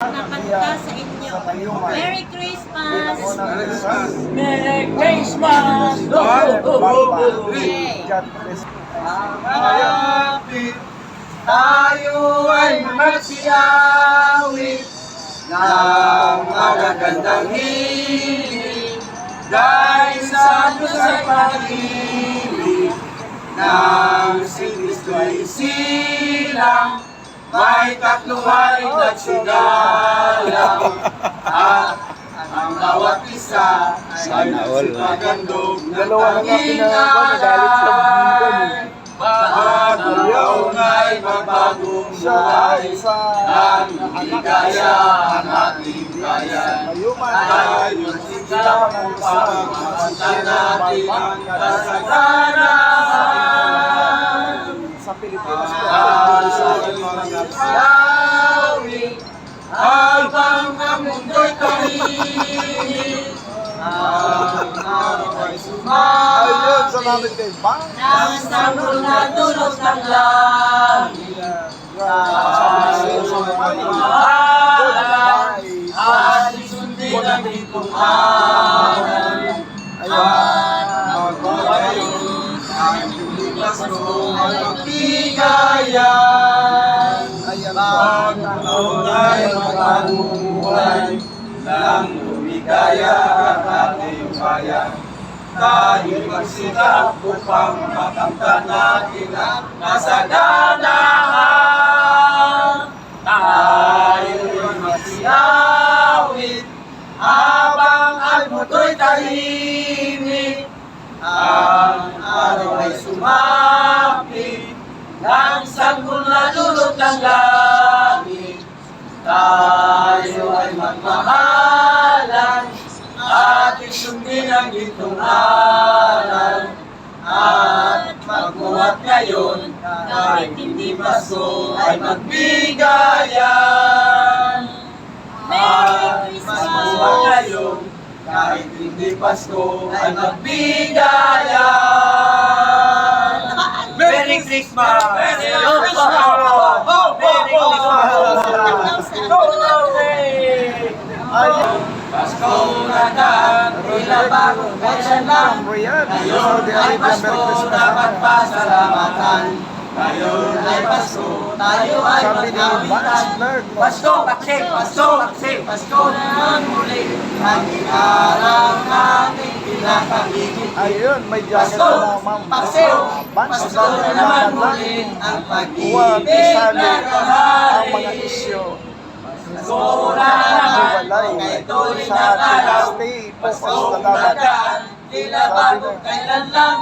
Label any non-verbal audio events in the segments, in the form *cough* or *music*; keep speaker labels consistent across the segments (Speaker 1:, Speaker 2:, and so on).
Speaker 1: nakanta sa inyo. Merry Christmas!
Speaker 2: Merry Christmas!
Speaker 1: Okay.
Speaker 3: Malapit tayo ay magsiawit ng magagandang hilig dahil sa Diyos ay pag-ibig ng si Kristo ay silang may tatluhay na sigalang at ang bawat isa ay nagsipagandog ng
Speaker 4: Dalawa na nga pinagawa, nagalit sa buwan eh.
Speaker 3: Bagong taon ay magbagong buhay Ang ligaya ang ating bayan.
Speaker 4: Mayuman.
Speaker 3: Tayo sigaw upang mapunta natin ang kasaganahan
Speaker 4: sa Pilipinas
Speaker 3: Tayo magsasawi habang ang mundo'y tahimik Ang araw ay sumali. Nang sabon na dulot ng langit At isundin ang itong araw bayan. Tayo'y magsikap upang makamtan natin ang kasaganahan aral at magmuhat ngayon kahit hindi Pasko ay magbigayan.
Speaker 1: Merry Christmas!
Speaker 3: ngayon kahit hindi Pasko ay magbigayan. Merry Christmas! Merry Christmas! Merry Pasko na daan, tila bagong kailan lang Ngayon ay Pasko, dapat pasalamatan. Ngayon ay Pasko, tayo ay magkawitan.
Speaker 4: No?
Speaker 3: Pasko, Pasko, Pasko, Pasko, Pasko naman muli. Ang araw natin pinakabigit.
Speaker 4: Ayun, may jacket
Speaker 3: Pasko,
Speaker 4: na ma'am.
Speaker 3: Pasko, na naman muli. Ang pag-ibig na
Speaker 4: ang mga
Speaker 3: kahari.
Speaker 4: isyo.
Speaker 3: Pasko na
Speaker 4: Hiwalay
Speaker 3: kay tuloy araw. na
Speaker 4: na laban.
Speaker 3: daan, tila bagong kailan lang.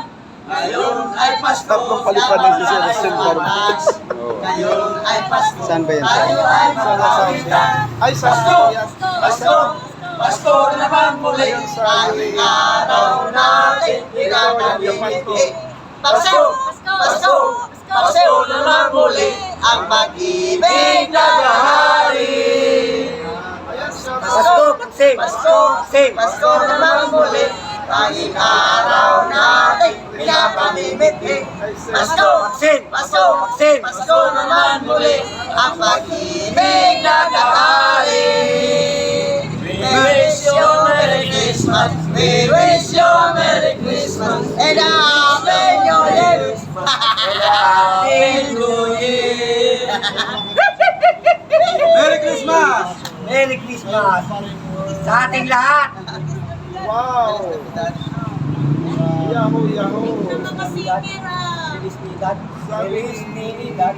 Speaker 3: Ngayon ay Pasko,
Speaker 4: Tatlong palipad ng sisi na silver.
Speaker 3: Ngayon ay Pasko,
Speaker 4: Saan ba yan?
Speaker 3: tayo ay
Speaker 4: Sa
Speaker 3: magkawitan.
Speaker 4: Ay, sa
Speaker 3: Pasko. Pasko, Pasko na naman muli. Ang araw natin pinakabigit. Pasko, Pasko, Pasko Pasko, Pasko, na naman muli. Tanging araw natin pinapamimiti. Pasko, Pasko, Pasko na naman muli. Ang pag-ibig na bahari. We wish you a Merry Christmas. We wish you a Merry Christmas. And a Happy New Year. And a Happy New Year. *laughs* Merry Christmas.
Speaker 2: Merry Christmas! Sa ating lahat!
Speaker 4: Wow! Yahoo, yahoo!
Speaker 1: Singer ah!
Speaker 2: Feliz Navidad! Feliz Navidad!